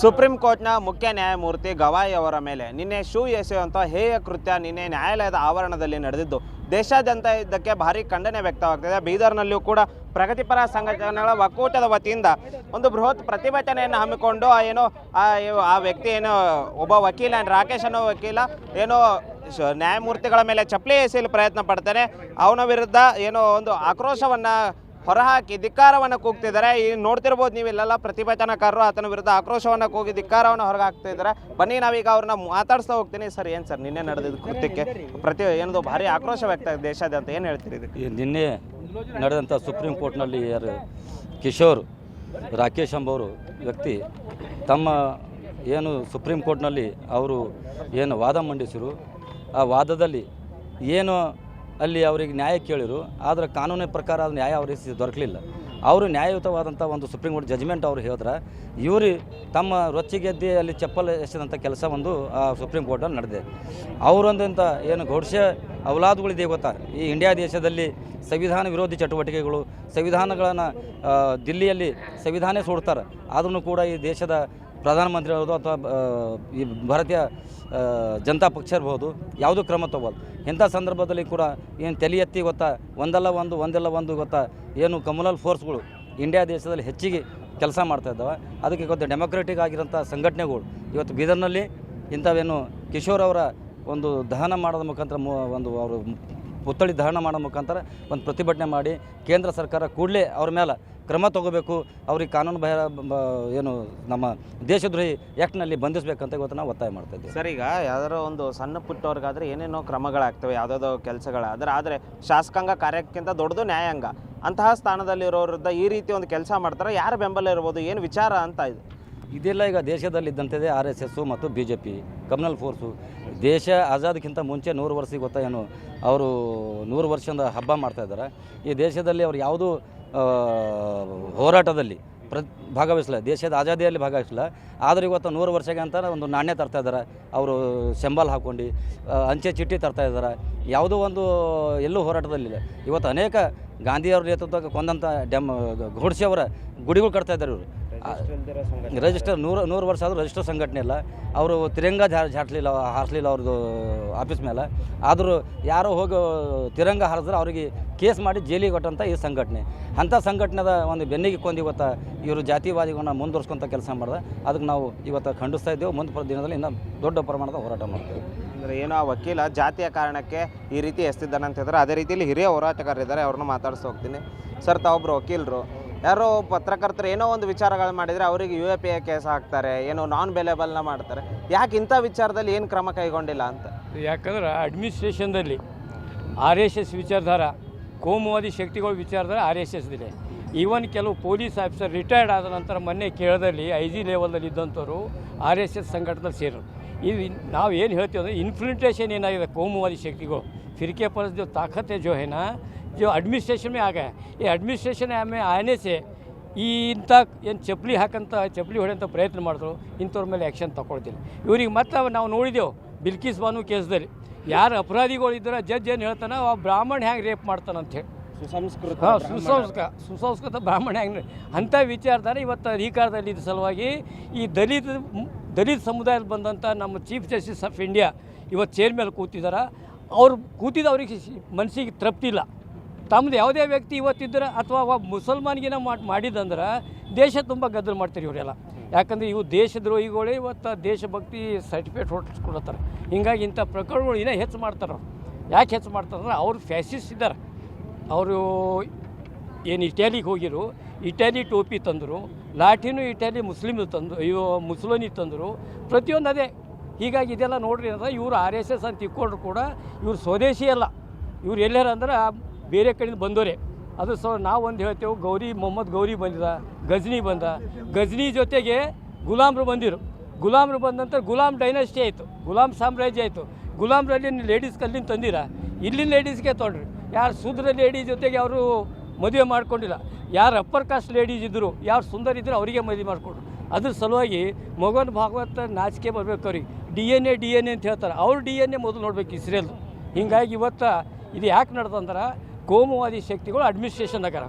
Supreme ಕೋರ್ಟ್ನ ಮುಖ್ಯ ನ್ಯಾಯಮೂರ್ತಿ ಗವಾಯಿ ಅವರ ಮೇಲೆ ನಿನ್ನೆ ಶೂ ಎಸೆಯುವಂಥ ಹೇಯ ಕೃತ್ಯ ನಿನ್ನೆ ನ್ಯಾಯಾಲಯದ ಆವರಣದಲ್ಲಿ ನಡೆದಿದ್ದು. ದೇಶಾದ್ಯಂತ ಇದಕ್ಕೆ ಭಾರಿ ಖಂಡನೆ ವ್ಯಕ್ತವಾಗ್ತಿದೆ. ಬೀದರ್ನಲ್ಲಿಯೂ ಕೂಡ ಪ್ರಗತಿಪರ ಸಂಘಟನೆಗಳ ಒಕ್ಕೂಟದ ವತಿಯಿಂದ ಒಂದು ಬೃಹತ್ ಪ್ರತಿಭಟನೆಯನ್ನು ಹಮ್ಮಿಕೊಂಡು ಏನೋ ಆ ವ್ಯಕ್ತಿ ಏನೋ ಒಬ್ಬ ವಕೀಲ, ರಾಕೇಶ್ ಅನ್ನೋ ವಕೀಲ ಏನೋ ನ್ಯಾಯಮೂರ್ತಿಗಳ ಮೇಲೆ ಚಪ್ಪಲಿ ಎಸೆಯಲು ಪ್ರಯತ್ನ ಪಡ್ತಾನೆ. ಅವನ ವಿರುದ್ಧ ಏನೋ ಒಂದು ಆಕ್ರೋಶವನ್ನು ಹೊರಹಾಕಿ ಧಿಕ್ಕಾರವನ್ನು ಕೂಗ್ತಿದ್ದಾರೆ. ಈ ನೋಡ್ತಿರ್ಬೋದು ನೀವು ಇಲ್ಲೆಲ್ಲ ಪ್ರತಿಭಟನಾಕಾರರು, ಆತನ ವಿರುದ್ಧ ಆಕ್ರೋಶವನ್ನು ಕೂಗಿ ಧಿಕ್ಕಾರವನ್ನು ಹೊರಗೆ ಹಾಕ್ತಿದ್ದಾರೆ ಬನ್ನಿ, ನಾವೀಗ ಅವ್ರನ್ನ ಮಾತಾಡ್ಸ್ತಾ ಹೋಗ್ತೀನಿ. ಸರ್, ಏನು ಸರ್, ನಿನ್ನೆ ನಡೆದಿದ್ದ ಕೃತ್ಯಕ್ಕೆ ಪ್ರತಿ ಏನದು ಭಾರಿ ಆಕ್ರೋಶ ವ್ಯಕ್ತ ಆಗಿದೆ ದೇಶಾದ್ಯಂತ ಏನು ಹೇಳ್ತೀರಿ ಇದಕ್ಕೆ? ನಿನ್ನೆ ನಡೆದಂಥ ಸುಪ್ರೀಂ ಕೋರ್ಟ್ನಲ್ಲಿ ಯಾರು ಕಿಶೋರ್, ರಾಕೇಶ್ ಎಂಬವರು ವ್ಯಕ್ತಿ ತಮ್ಮ ಏನು ಸುಪ್ರೀಂ ಕೋರ್ಟ್ನಲ್ಲಿ ಅವರು ಏನು ವಾದ ಮಂಡಿಸಿರು. ಆ ವಾದದಲ್ಲಿ ಏನು ಅಲ್ಲಿ ಅವರಿಗೆ ನ್ಯಾಯ ಕೇಳಿರು, ಆದರೆ ಕಾನೂನಿನ ಪ್ರಕಾರ ಅದು ನ್ಯಾಯ ಅವರಿಗೆ ದೊರಕಲಿಲ್ಲ. ಅವರು ನ್ಯಾಯಯುತವಾದಂಥ ಒಂದು ಸುಪ್ರೀಂ ಕೋರ್ಟ್ ಜಜ್ಮೆಂಟ್ ಅವರು ಹೇಳಿದ್ರೆ, ಇವರು ತಮ್ಮ ರೊಚ್ಚಿಗೆದ್ದಿ ಅಲ್ಲಿ ಚಪ್ಪಲ್ ಎಸೆದಂಥ ಕೆಲಸ ಒಂದು ಸುಪ್ರೀಂ ಕೋರ್ಟಲ್ಲಿ ನಡೆದಿದೆ. ಅವರೊಂದಂಥ ಏನು ಘೋಡ್ಸೆ ಅವಲಾದುಗಳಿದೆ ಗೊತ್ತಾ? ಈ ಇಂಡಿಯಾ ದೇಶದಲ್ಲಿ ಸಂವಿಧಾನ ವಿರೋಧಿ ಚಟುವಟಿಕೆಗಳು, ಸಂವಿಧಾನಗಳನ್ನು ದಿಲ್ಲಿಯಲ್ಲಿ ಸಂವಿಧಾನ ಸುಡ್ತಾರೆ. ಆದ್ರೂ ಕೂಡ ಈ ದೇಶದ ಪ್ರಧಾನಮಂತ್ರಿ ಇರ್ಬೋದು ಅಥವಾ ಈ ಭಾರತೀಯ ಜನತಾ ಪಕ್ಷ ಇರ್ಬೋದು, ಯಾವುದೂ ಕ್ರಮ ತಗೋದು ಇಂಥ ಸಂದರ್ಭದಲ್ಲಿ ಕೂಡ ಏನು ತಲೆ ಎತ್ತಿ ಗೊತ್ತಾ, ಒಂದಲ್ಲ ಒಂದು ಒಂದಲ್ಲ ಒಂದು ಗೊತ್ತಾ, ಏನು ಕಮ್ಯುನಲ್ ಫೋರ್ಸ್ಗಳು ಇಂಡಿಯಾ ದೇಶದಲ್ಲಿ ಹೆಚ್ಚಿಗೆ ಕೆಲಸ ಮಾಡ್ತಾ ಇದ್ದಾವೆ. ಅದಕ್ಕೆ ಗೊತ್ತು ಡೆಮೊಕ್ರೆಟಿಕ್ ಆಗಿರೋಂಥ ಸಂಘಟನೆಗಳು ಇವತ್ತು ಬೀದರ್ನಲ್ಲಿ ಇಂಥವೇನು ಕಿಶೋರ್ ಅವರ ಒಂದು ದಹನ ಮಾಡೋದ ಮುಖಾಂತರ ಒಂದು ಅವರು ಪುತ್ಥಳಿ ದಹನ ಮಾಡೋ ಮುಖಾಂತರ ಒಂದು ಪ್ರತಿಭಟನೆ ಮಾಡಿ ಕೇಂದ್ರ ಸರ್ಕಾರ ಕೂಡಲೇ ಅವ್ರ ಮೇಲೆ ಕ್ರಮ ತಗೋಬೇಕು ಅವ್ರಿಗೆ ಕಾನೂನು ಬಾಹಿರ ಬ- ಏನು ನಮ್ಮ ದೇಶದ್ರೋಹಿ ಆ್ಯಕ್ಟ್ನಲ್ಲಿ ಬಂಧಿಸಬೇಕಂತ ಇವತ್ತು ನಾವು ಒತ್ತಾಯ ಮಾಡ್ತಾ ಇದ್ದೀವಿ. ಸರ್ ಈಗ ಯಾವ್ದಾರೋ ಒಂದು ಸಣ್ಣ ಪುಟ್ಟವ್ರಿಗಾದ್ರೆ ಏನೇನೋ ಕ್ರಮಗಳಾಗ್ತವೆ ಯಾವುದಾದ್ರು ಕೆಲಸಗಳಾದ್ರೆ ಆದರೆ ಶಾಸಕಾಂಗ ಕಾರ್ಯಕ್ಕಿಂತ ದೊಡ್ಡದು ನ್ಯಾಯಾಂಗ. ಅಂತಹ ಸ್ಥಾನದಲ್ಲಿರೋರಿಂದ ಈ ರೀತಿ ಒಂದು ಕೆಲಸ ಮಾಡ್ತಾರೆ ಯಾರ ಬೆಂಬಲ ಇರ್ಬೋದು ಏನು ವಿಚಾರ ಅಂತ ಇದು? ಇದೆಲ್ಲ ಈಗ ದೇಶದಲ್ಲಿ ಇದ್ದಂಥದ್ದೇ ಆರ್ ಎಸ್ ಎಸ್ಸು ಮತ್ತು B J P communal force. ದೇಶ ಆಜಾದಕ್ಕಿಂತ ಮುಂಚೆ ನೂರು ವರ್ಷಕ್ಕೆ ಗೊತ್ತಾ ಏನು ಅವರು ನೂರು ವರ್ಷದ ಹಬ್ಬ ಮಾಡ್ತಾಯಿದ್ದಾರೆ ಈ ದೇಶದಲ್ಲಿ ಅವ್ರು ಯಾವುದೂ ಹೋರಾಟದಲ್ಲಿ ಪ್ರ ಭಾಗವಹಿಸಲ್ಲ ದೇಶದ ಆಜಾದಿಯಲ್ಲಿ ಭಾಗವಹಿಸಲ್ಲ ಆದರೆ ಇವತ್ತು ನೂರು ವರ್ಷಕ್ಕೆ ಅಂತ ಒಂದು ನಾಣ್ಯ ತರ್ತಾ ಇದ್ದಾರೆ. ಅವರು ಸೆಂಬಲ್ ಹಾಕ್ಕೊಂಡು ಅಂಚೆ ಚಿಟ್ಟಿ ತರ್ತಾ ಇದ್ದಾರೆ. ಯಾವುದೋ ಒಂದು ಎಲ್ಲೂ ಹೋರಾಟದಲ್ಲಿಲ್ಲ. ಇವತ್ತು ಅನೇಕ ಗಾಂಧಿಯವ್ರ ನೇತೃತ್ವಕ್ಕೆ ಕೊಂದಂಥ ಡೆಮ್, ಘೋಡ್ಸೆ ಅವರ ಗುಡಿಗಳು ಕಟ್ತಾ ಇದ್ದಾರೆ ಇವರು. ರಿಜಿಸ್ಟರ್ ನೂರು ನೂರು ವರ್ಷ ಆದರೂ ರಿಜಿಸ್ಟರ್ ಸಂಘಟನೆ ಇಲ್ಲ. ಅವರು ತಿರಂಗ ಜಾ ಜಾಟ್ಲಿಲ್ಲ ಹಾರಿಸ್ಲಿಲ್ಲ ಅವ್ರದ್ದು ಆಫೀಸ್ ಮೇಲೆ ಆದರೂ ಯಾರೋ ಹೋಗಿ ತಿರಂಗ ಹಾರಿಸಿದ್ರೆ ಅವರಿಗೆ ಕೇಸ್ ಮಾಡಿ ಜೈಲಿಗೆ ಕೊಟ್ಟಂಥ ಈ ಸಂಘಟನೆ. ಅಂಥ ಸಂಘಟನೆದ ಒಂದು ಬೆನ್ನಿಗೆ ಕೊಂದು ಇವತ್ತು ಇವರು ಜಾತಿವಾದಿಗಳನ್ನ ಮುಂದುವರ್ಸ್ಕೊಂತ ಕೆಲಸ ಮಾಡಿದೆ. ಅದಕ್ಕೆ ನಾವು ಇವತ್ತು ಖಂಡಿಸ್ತಾ ಇದ್ದೇವೆ. ಮುಂದೆ ಬರೋ ದಿನದಲ್ಲಿ ಇನ್ನೂ ದೊಡ್ಡ ಪ್ರಮಾಣದ ಹೋರಾಟ ಮಾಡ್ತೇವೆ. ಅಂದರೆ ಏನೋ ಆ ವಕೀಲ ಜಾತಿಯ ಕಾರಣಕ್ಕೆ ಈ ರೀತಿ ಎಸ್ತಿದ್ದಾನೆ ಅಂತ ಹೇಳಿದ್ರೆ ಅದೇ ರೀತಿಯಲ್ಲಿ ಹಿರಿಯ ಹೋರಾಟಗಾರರಿದ್ದಾರೆ. ಅವ್ರನ್ನ ಮಾತಾಡ್ಸೋಗ್ತೀನಿ ಸರ್ ತಾವೊಬ್ಬರು ವಕೀಲರು. ಯಾರೋ ಪತ್ರಕರ್ತರು ಏನೋ ಒಂದು ವಿಚಾರಗಳು ಮಾಡಿದರೆ ಅವರಿಗೆ U A P A case ಹಾಕ್ತಾರೆ, ಏನೋ ನಾನ್ ಬೆಲೆಬಲ್ನ ಮಾಡ್ತಾರೆ. ಯಾಕೆ ಇಂಥ ವಿಚಾರದಲ್ಲಿ ಏನು ಕ್ರಮ ಕೈಗೊಂಡಿಲ್ಲ ಅಂತ? ಯಾಕಂದ್ರೆ ಅಡ್ಮಿನಿಸ್ಟ್ರೇಷನ್ದಲ್ಲಿ ಆರ್ ಎಸ್ ಎಸ್ ವಿಚಾರಧಾರ, ಕೋಮುವಾದಿ ಶಕ್ತಿಗಳ ವಿಚಾರಧಾರ ಆರ್ ಎಸ್ ಎಸ್ದಿದೆ ಈವನ್ ಕೆಲವು ಪೊಲೀಸ್ ಆಫೀಸರ್ ರಿಟೈರ್ಡ್ ಆದ ನಂತರ ಮೊನ್ನೆ ಕೇಳದಲ್ಲಿ ಐ ಜಿ ಲೆವೆಲ್ದಲ್ಲಿ ಇದ್ದಂಥವ್ರು ಆರ್ ಎಸ್ ಎಸ್ ಸಂಘಟನೆ ಸೇರೋರು ಇದು ನಾವು ಏನು ಹೇಳ್ತೀವಿ ಅಂದರೆ ಇನ್ಫ್ಲುಂಟ್ರೇಷನ್ ಏನಾಗಿದೆ ಕೋಮುವಾದಿ ಶಕ್ತಿಗಳು? ಫಿರ್ಕೆ ಪರಿಸ್ಥಿತಿ ತಾಕತ್ತೆ ಜೋ जो एडमिनिस्ट्रेशन में आ गया ये एडमिनिस्ट्रेशन में आने से ಈ ಇಂಥ ಏನು ಚಪ್ಪಲಿ ಹಾಕಂತ ಚಪ್ಪಲಿ ಹೊಡೆಯಂಥ ಪ್ರಯತ್ನ ಮಾಡಿದ್ರು ಇಂಥವ್ರ ಮೇಲೆ ಆ್ಯಕ್ಷನ್ ತಗೊಳ್ತಿಲ್ಲ ಇವ್ರಿಗೆ ಮತ್ತೆ ನಾವು ನೋಡಿದೆವು ಬಿಲ್ಕಿಸ್ ಬಾನು ಕೇಸ್ದಲ್ಲಿ ಯಾರು ಅಪರಾಧಿಗಳು ಇದ್ದಾರೆ ಜಡ್ಜ್ ಏನು ಹೇಳ್ತಾನೆ ಆ ಬ್ರಾಹ್ಮಣ ಹೆಂಗೆ ರೇಪ್ ಮಾಡ್ತಾನೆ ಅಂತ ಹೇಳಿ ಸುಸಂಸ್ಕೃತ ಹಾಂ ಸುಸಂಸ್ಕ ಸುಸಂಸ್ಕೃತ ಬ್ರಾಹ್ಮಣ ಹೆಂಗೆ ಅಂಥ ವಿಚಾರಧಾರ ಇವತ್ತು ಅಧಿಕಾರದಲ್ಲಿ ಇದ್ದ ಸಲುವಾಗಿ ಈ ದಲಿತ ದಲಿತ ಸಮುದಾಯದ ಬಂದಂಥ ನಮ್ಮ ಚೀಫ್ ಜಸ್ಟಿಸ್ ಆಫ್ ಇಂಡಿಯಾ ಇವತ್ತು ಚೇರ್ ಮೇಲೆ ಕೂತಿದ್ದಾರೆ ಅವ್ರು ಕೂತಿದ್ದು ಅವ್ರಿಗೆ ಮನಸ್ಸಿಗೆ ತೃಪ್ತಿಲ್ಲ ತಮ್ಮದು ಯಾವುದೇ ವ್ಯಕ್ತಿ ಇವತ್ತಿದ್ರೆ ಅಥವಾ ಒಬ್ಬ ಮುಸಲ್ಮಾನ್ಗಿನ ಮಾಡಿ ಮಾಡಿದಂದ್ರೆ ದೇಶ ತುಂಬ ಗದ್ದಲು ಮಾಡ್ತಾರೆ ಇವರೆಲ್ಲ. ಯಾಕಂದರೆ ಇವು ದೇಶದ್ರೋಹಿಗಳೇ ಇವತ್ತು ದೇಶಭಕ್ತಿ ಸರ್ಟಿಫಿಕೇಟ್ ಹೊರಟಿಸ್ಕೊಡತ್ತಾರೆ. ಹಿಂಗಾಗಿ ಇಂಥ ಪ್ರಕರಣಗಳು ಇನ್ನೂ ಹೆಚ್ಚು ಮಾಡ್ತಾರೆ ಅವ್ರು. ಯಾಕೆ ಹೆಚ್ಚು ಮಾಡ್ತಾರೆ ಅಂದ್ರೆ ಅವ್ರು ಫ್ಯಾಸಿಸ್ಟ್ ಇದ್ದಾರೆ. ಅವರು ಏನು ಇಟ್ಯಾಲಿಗೆ ಹೋಗಿರು ಇಟ್ಯಾಲಿ ಟೋಪಿ ತಂದರು ಲಾಠಿನೂ ಇಟ್ಯಾಲಿ ಮುಸ್ಲಿಮ್ ತಂದು, ಇವು ಮುಸ್ಲೋನಿ ತಂದರು, ಪ್ರತಿಯೊಂದು ಅದೇ. ಹೀಗಾಗಿ ಇದೆಲ್ಲ ನೋಡ್ರಿ ಅಂದ್ರೆ ಇವರು ಆರ್ ಎಸ್ ಎಸ್ ಅಂತ ತಿಕ್ಕೊಂಡ್ರು ಕೂಡ ಇವರು ಸ್ವದೇಶಿ ಅಲ್ಲ. ಇವ್ರು ಎಲ್ಲಾರ ಅಂದ್ರೆ ಬೇರೆ ಕಡೆಯಿಂದ ಬಂದವರೇ ಅದು ಸೊ, ನಾವು ಒಂದು ಹೇಳ್ತೇವೆ, ಗೌರಿ ಮೊಹಮ್ಮದ್ ಗೌರಿ ಬಂದಿದ, ಗಜ್ನಿ ಬಂದ. ಗಜ್ನಿ ಜೊತೆಗೆ ಗುಲಾಮ್ರು ಬಂದಿರು. ಗುಲಾಮ್ರು ಬಂದ ನಂತರ ಗುಲಾಮ್ ಡೈನಾಸ್ಟಿ ಆಯಿತು. ಗುಲಾಮ್ ಸಾಮ್ರಾಜ್ಯ ಆಯಿತು. ಗುಲಾಮ್ರಲ್ಲಿ ಲೇಡೀಸ್ ಕಲ್ಲಿಂದ ತಂದಿರ. ಇಲ್ಲಿನ ಲೇಡೀಸ್ಗೆ ತೊಗೊಂಡ್ರಿ ಯಾರು ಶೂದ್ರ ಲೇಡೀಸ್ ಜೊತೆಗೆ ಅವರು ಮದುವೆ ಮಾಡ್ಕೊಂಡಿಲ್ಲ. ಯಾರು ಅಪ್ಪರ್ ಕಾಸ್ಟ್ ಲೇಡೀಸ್ ಇದ್ದರು ಯಾರು ಸುಂದರ ಇದ್ದರು ಅವರಿಗೆ ಮದುವೆ ಮಾಡಿಕೊಡ್ರು ಅದ್ರ ಸಲುವಾಗಿ ಮಗನ ಭಾಗವತ ನಾಚಿಕೆ ಬರಬೇಕು ಅವ್ರಿಗೆ. D N A D N A ಅಂತ ಹೇಳ್ತಾರೆ. ಅವ್ರು ಡಿ ಎನ್ ಎ ಮೊದಲು ನೋಡ್ಬೇಕು ಇಸ್ರೇಲ್ ಹಿಂಗಾಗಿ ಇವತ್ತು ಇದು ಯಾಕೆ ನಡೆದಂದ್ರೆ ಕೋಮುವಾದಿ ಶಕ್ತಿಗಳು ಅಡ್ಮಿನಿಸ್ಟ್ರೇಷನ್ ಆಗಾರ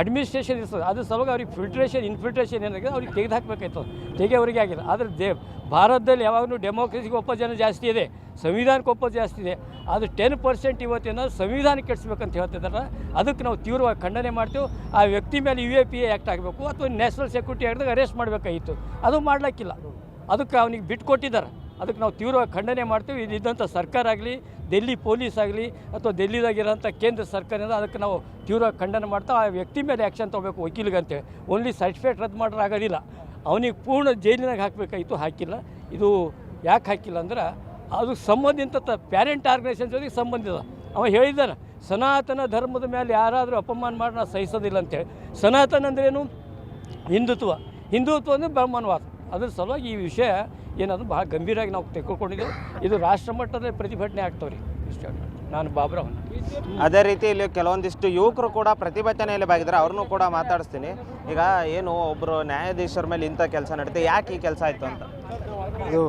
ಅಡ್ಮಿನಿಸ್ಟ್ರೇಷನ್ ಇರ್ತದೆ. ಅದ್ರ ಸಲುವಾಗಿ ಅವ್ರಿಗೆ ಫಿಲ್ಟ್ರೇಷನ್ ಇನ್ಫಿಲ್ಟ್ರೇಷನ್ ಏನಾಗಿದೆ ಅವ್ರಿಗೆ ತೆಗೆದು ಹಾಕಬೇಕಾಯ್ತು. ತೆಗೆ ಅವರಿಗೆ ಆಗಿಲ್ಲ. ಆದರೆ ದೇವ್ ಭಾರತದಲ್ಲಿ ಯಾವಾಗಲೂ ಡೆಮೋಕ್ರಸಿಗೆ ಒಪ್ಪ ಜನ ಜಾಸ್ತಿ ಇದೆ. ಸಂವಿಧಾನಕ್ಕೆ ಒಪ್ಪ ಜಾಸ್ತಿ ಇದೆ. ಅದು ಟೆನ್ ಪರ್ಸೆಂಟ್ ಇವತ್ತಿನ ಸಂವಿಧಾನ ಕೆಡಿಸ್ಬೇಕಂತ ಹೇಳ್ತಿದ್ದಾರೆ ಅದಕ್ಕೆ ನಾವು ತೀವ್ರವಾಗಿ ಖಂಡನೆ ಮಾಡ್ತೀವಿ. ಆ ವ್ಯಕ್ತಿ ಮೇಲೆ U A P A act ಆಗಬೇಕು. ಅಥವಾ ನ್ಯಾಷನಲ್ ಸೆಕ್ಯೂರಿಟಿ ಆ್ಯಕ್ಟ್ದಾಗ ಅರೆಸ್ಟ್ ಮಾಡಬೇಕಾಗಿತ್ತು. ಅದು ಮಾಡಲಿಕ್ಕಿಲ್ಲ. ಅದಕ್ಕೆ ಅವನಿಗೆ ಬಿಟ್ಟು ಕೊಟ್ಟಿದ್ದಾರೆ. ಅದಕ್ಕೆ ನಾವು ತೀವ್ರವಾಗಿ ಖಂಡನೆ ಮಾಡ್ತೀವಿ. ಇಲ್ಲಿದ್ದಂಥ ಸರ್ಕಾರ ಆಗಲಿ ಡೆಲ್ಲಿ ಪೊಲೀಸ್ ಆಗಲಿ ಅಥವಾ ಡೆಲ್ಲಿದಾಗಿರೋಂಥ ಕೇಂದ್ರ ಸರ್ಕಾರದಿಂದ ಅದಕ್ಕೆ ನಾವು ತೀವ್ರವಾಗಿ ಖಂಡನೆ ಮಾಡ್ತಾ, ಆ ವ್ಯಕ್ತಿ ಮೇಲೆ ಆ್ಯಕ್ಷನ್ ತೊಗೋಬೇಕು ವಕೀಲಿಗಂತೆ. ಓನ್ಲಿ ಸರ್ಟಿಫಿಕೇಟ್ ರದ್ದು ಮಾಡ್ರೆ ಆಗೋದಿಲ್ಲ. ಅವನಿಗೆ ಪೂರ್ಣ ಜೈಲಿನಾಗ ಹಾಕಬೇಕಾಯಿತು, ಹಾಕಿಲ್ಲ. ಇದು ಯಾಕೆ ಹಾಕಿಲ್ಲ ಅಂದ್ರೆ, ಅದು ಸಂಬಂಧಿತ ಪ್ಯಾರೆಂಟ್ ಆರ್ಗನೈಸೇಷನ್ ಜೊತೆಗೆ ಸಂಬಂಧಿತ ಅವ ಹೇಳಿದ್ದಾನೆ, ಸನಾತನ ಧರ್ಮದ ಮೇಲೆ ಯಾರಾದರೂ ಅಪಮಾನ ಮಾಡಿ ನಾವು ಸಹಿಸೋದಿಲ್ಲ ಅಂತೇಳಿ ಸನಾತನ ಅಂದ್ರೇನು? ಹಿಂದುತ್ವ. ಹಿಂದುತ್ವ ಅಂದರೆ ಬ್ರಹ್ಮನ್ವಾದ ಅದ್ರ ಸಲುವಾಗಿ ಈ ವಿಷಯ ಏನಾದರೂ ಭಾಳ ಗಂಭೀರವಾಗಿ ನಾವು ತೆಗೆದುಕೊಂಡಿದ್ದೇವೆ ಇದು ರಾಷ್ಟ್ರ ಮಟ್ಟದಲ್ಲಿ ಪ್ರತಿಭಟನೆ ಆಗ್ತಾವ್ರಿ. ಇಷ್ಟ ನಾನು ಬಾಬ್ರವನ್ನ ಅದೇ ರೀತಿ ಇಲ್ಲಿ ಕೆಲವೊಂದಿಷ್ಟು ಯುವಕರು ಕೂಡ ಪ್ರತಿಭಟನೆಯಲ್ಲಿ ಬಾಗಿದ್ರೆ ಅವ್ರನ್ನೂ ಕೂಡ ಮಾತಾಡಿಸ್ತೀನಿ. ಈಗ ಏನು ಒಬ್ಬರು ನ್ಯಾಯಾಧೀಶರ ಮೇಲೆ ಇಂಥ ಕೆಲಸ ನಡೀತೆ ಯಾಕೆ ಈ ಕೆಲಸ ಆಯಿತು ಅಂತ? ಇದು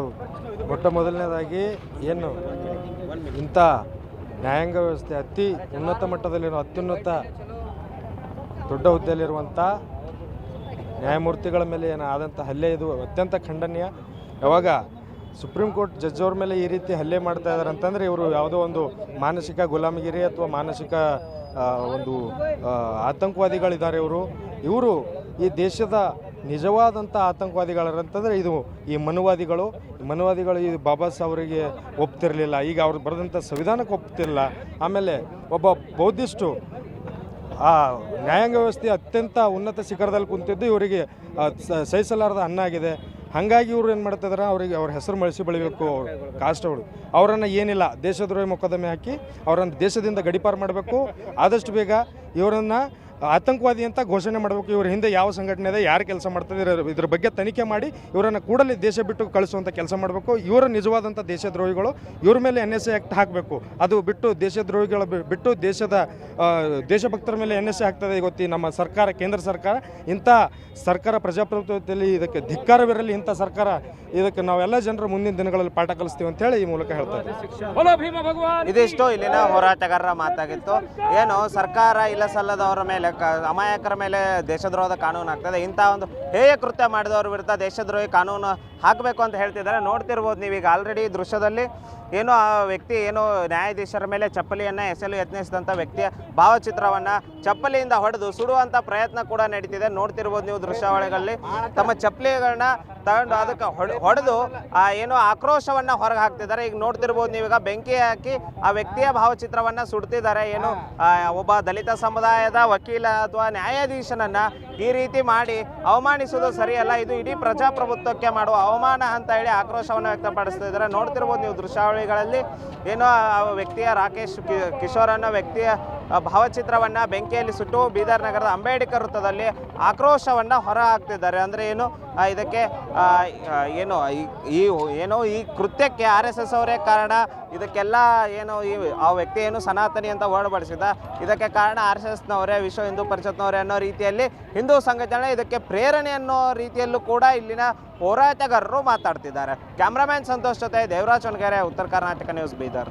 ಮೊಟ್ಟ ಮೊದಲನೇದಾಗಿ ಏನು ಇಂಥ ನ್ಯಾಯಾಂಗ ವ್ಯವಸ್ಥೆ ಅತಿ ಉನ್ನತ ಮಟ್ಟದಲ್ಲಿರೋ ಅತ್ಯುನ್ನತ ದೊಡ್ಡ ಹುದ್ದೆಯಲ್ಲಿರುವಂಥ ನ್ಯಾಯಮೂರ್ತಿಗಳ ಮೇಲೆ ಏನಾದಂಥ ಆದಂಥ ಹಲ್ಲೆ ಇದು ಅತ್ಯಂತ ಖಂಡನೀಯ. ಯಾವಾಗ ಸುಪ್ರೀಂ ಕೋರ್ಟ್ ಜಡ್ಜ್ ಮೇಲೆ ಈ ರೀತಿ ಹಲ್ಲೆ ಮಾಡ್ತಾ ಇದ್ದಾರೆ ಅಂತಂದರೆ ಇವರು ಯಾವುದೋ ಒಂದು ಮಾನಸಿಕ ಗುಲಾಮಗಿರಿ ಅಥವಾ ಮಾನಸಿಕ ಒಂದು ಆತಂಕವಾದಿಗಳಿದ್ದಾರೆ ಇವರು. ಇವರು ಈ ದೇಶದ ನಿಜವಾದಂಥ ಆತಂಕವಾದಿಗಳಂತಂದರೆ ಇದು ಈ ಮನುವಾದಿಗಳು. ಮನುವಾದಿಗಳು ಈ ಬಾಬಾ ಅವರಿಗೆ ಒಪ್ತಿರಲಿಲ್ಲ. ಈಗ ಅವ್ರು ಬರೆದಂಥ ಸಂವಿಧಾನಕ್ಕೆ ಒಪ್ತಿರಲಿಲ್ಲ. ಆಮೇಲೆ ಒಬ್ಬ ಬೌದ್ಧಿಸ್ಟು, ಆ, ನ್ಯಾಯಾಂಗ ವ್ಯವಸ್ಥೆ ಅತ್ಯಂತ ಉನ್ನತ ಶಿಖರದಲ್ಲಿ ಕುಂತಿದ್ದು ಇವರಿಗೆ ಸಹಿಸಲಾರದ ಅನ್ನ ಆಗಿದೆ. ಹಾಗಾಗಿ ಇವ್ರು ಏನು ಮಾಡ್ತಿದಾರೆ ಅವರಿಗೆ ಅವ್ರ ಹೆಸರು ಮಳಿಸಿ ಬೆಳಿಬೇಕು ಕಾಸ್ಟ್ ಅವರು. ಅವರನ್ನು ಏನಿಲ್ಲ, ದೇಶದ್ರೋಹಿ ಮೊಕದ್ದಮೆ ಹಾಕಿ ಅವರನ್ನು ದೇಶದಿಂದ ಗಡಿಪಾರು ಮಾಡಬೇಕು. ಆದಷ್ಟು ಬೇಗ ಇವರನ್ನು ಆತಂಕವಾದಿ ಅಂತ ಘೋಷಣೆ ಮಾಡಬೇಕು. ಇವರ ಹಿಂದೆ ಯಾವ ಸಂಘಟನೆ ಇದೆ, ಯಾರು ಕೆಲಸ ಮಾಡ್ತದೆ ಇದ್ರ- ಬಗ್ಗೆ ತನಿಖೆ ಮಾಡಿ ಇವರನ್ನು ಕೂಡಲೇ ದೇಶ ಬಿಟ್ಟು ಕಳಿಸುವಂಥ ಕೆಲಸ ಮಾಡಬೇಕು. ಇವರ ನಿಜವಾದಂಥ ದೇಶದ್ರೋಹಿಗಳು ಇವ್ರ ಮೇಲೆ ಎನ್ ಎಸ್ ಎ ಹಾಕಬೇಕು. ಅದು ಬಿಟ್ಟು ದೇಶದ್ರೋಹಿಗಳ ಬಿಟ್ಟು ದೇಶದ ದೇಶಭಕ್ತರ ಮೇಲೆ ಎನ್ ಎಸ್ ಎ ಆಗ್ತದೆ ಇವತ್ತು ಈ ನಮ್ಮ ಸರ್ಕಾರ, ಕೇಂದ್ರ ಸರ್ಕಾರ. ಇಂಥ ಸರ್ಕಾರ ಪ್ರಜಾಪ್ರಭುತ್ವದಲ್ಲಿ ಇದಕ್ಕೆ ಧಿಕ್ಕಾರವಿರಲಿ, ಇಂಥ ಸರ್ಕಾರ ಇದಕ್ಕೆ ನಾವೆಲ್ಲ ಜನರು ಮುಂದಿನ ದಿನಗಳಲ್ಲಿ ಪಾಠ ಕಲಿಸ್ತೀವಿ ಅಂತ ಹೇಳಿ ಈ ಮೂಲಕ ಹೇಳ್ತಾರೆ ಇದಿಷ್ಟು ಇಲ್ಲಿನ ಹೋರಾಟಗಾರರ ಮಾತಾಗಿತ್ತು. ಏನು ಸರ್ಕಾರ ಇಲ್ಲ ಸಲ್ಲದವರ ಮೇಲೆ ಕ- ಅಮಾಯಕರ ಮೇಲೆ ದೇಶದ್ರೋಹದ ಕಾನೂನು ಆಗ್ತದೆ ಇಂಥ ಒಂದು ಹೇಯ ಕೃತ್ಯ ಮಾಡಿದವ್ರ ವಿರುದ್ಧ ದೇಶದ್ರೋಹಿ ಕಾನೂನು ಹಾಕಬೇಕು ಅಂತ ಹೇಳ್ತಿದ್ದಾರೆ. ನೋಡ್ತಿರ್ಬೋದು ಈಗ ಆಲ್ರೆಡಿ ದೃಶ್ಯದಲ್ಲಿ ಏನು ಆ ವ್ಯಕ್ತಿ ಏನು ನ್ಯಾಯಾಧೀಶರ ಮೇಲೆ ಚಪ್ಪಲಿಯನ್ನು ಎಸೆಲು ಯತ್ನಿಸಿದಂಥ ವ್ಯಕ್ತಿಯ ಭಾವಚಿತ್ರವನ್ನು ಚಪ್ಪಲಿಯಿಂದ ಹೊಡೆದು ಸುಡುವಂಥ ಪ್ರಯತ್ನ ಕೂಡ ನಡೀತಿದೆ. ನೋಡ್ತಿರ್ಬೋದು ನೀವು ದೃಶ್ಯಾವಳಿಗಳಲ್ಲಿ ತಮ್ಮ ಚಪ್ಪಲಿಗಳನ್ನ ತಗೊಂಡು ಅದಕ್ಕೆ ಹೊಡ್- ಹೊಡೆದು ಆ ಏನು ಆಕ್ರೋಶವನ್ನು ಹೊರಗೆ ಹಾಕ್ತಿದ್ದಾರೆ ಈಗ ನೋಡ್ತಿರ್ಬೋದು ನೀವೀಗ ಬೆಂಕಿ ಹಾಕಿ ಆ ವ್ಯಕ್ತಿಯ ಭಾವಚಿತ್ರವನ್ನು ಸುಡ್ತಿದ್ದಾರೆ. ಏನು ಒಬ್ಬ ದಲಿತ ಸಮುದಾಯದ ವಕೀಲ ಅಥವಾ ನ್ಯಾಯಾಧೀಶನನ್ನ ಈ ರೀತಿ ಮಾಡಿ ಅವಮಾನಿಸುವುದು ಸರಿಯಲ್ಲ. ಇದು ಇಡೀ ಪ್ರಜಾಪ್ರಭುತ್ವಕ್ಕೆ ಮಾಡುವ ಅವಮಾನ ಅಂತ ಹೇಳಿ ಆಕ್ರೋಶವನ್ನು ವ್ಯಕ್ತಪಡಿಸ್ತಾ ಇದ್ದಾರೆ. ನೋಡ್ತಿರ್ಬೋದು ನೀವು ದೃಶ್ಯಾವಳಿಗಳಲ್ಲಿ ಏನೋ ವ್ಯಕ್ತಿಯ ರಾಕೇಶ್ ಕಿಶೋರ್ ಅನ್ನೋ ವ್ಯಕ್ತಿಯ ಭಾವಚಿತ್ರವನ್ನ ಬೆಂಕಿಯಲ್ಲಿ ಸುಟ್ಟು ಬೀದರ್ ನಗರದ ಅಂಬೇಡ್ಕರ್ ವೃತ್ತದಲ್ಲಿ ಆಕ್ರೋಶವನ್ನ ಹೊರ ಹಾಕ್ತಿದ್ದಾರೆ ಅಂದ್ರೆ ಏನು? ಇದಕ್ಕೆ ಏನು, ಈ- ಏನು, ಈ ಕೃತ್ಯಕ್ಕೆ ಆರ್ ಎಸ್ ಎಸ್ ಅವರೇ ಕಾರಣ. ಇದಕ್ಕೆಲ್ಲ ಏನು, ಈ, ಆ ವ್ಯಕ್ತಿ ಏನು ಸನಾತನಿ ಅಂತ ವರ್ಡ್ ಬಳಸಿದ. ಇದಕ್ಕೆ ಕಾರಣ ಆರ್ ಎಸ್ ಎಸ್ನವರೇ, ವಿಶ್ವ ಹಿಂದೂ ಪರಿಷತ್ನವರೇ ಅನ್ನೋ ರೀತಿಯಲ್ಲಿ ಹಿಂದೂ ಸಂಘಟನೆ ಇದಕ್ಕೆ ಪ್ರೇರಣೆ ಅನ್ನೋ ರೀತಿಯಲ್ಲೂ ಕೂಡ ಇಲ್ಲಿನ ಹೋರಾಟಗಾರರು ಮಾತಾಡ್ತಿದ್ದಾರೆ. ಕ್ಯಾಮ್ರಾಮ್ಯಾನ್ ಸಂತೋಷ್ ಜೊತೆ ದೇವರಾಜ್ ಒಣಗೆರೆ ಉತ್ತರ ಕರ್ನಾಟಕ ನ್ಯೂಸ್ ಬೀದರ್.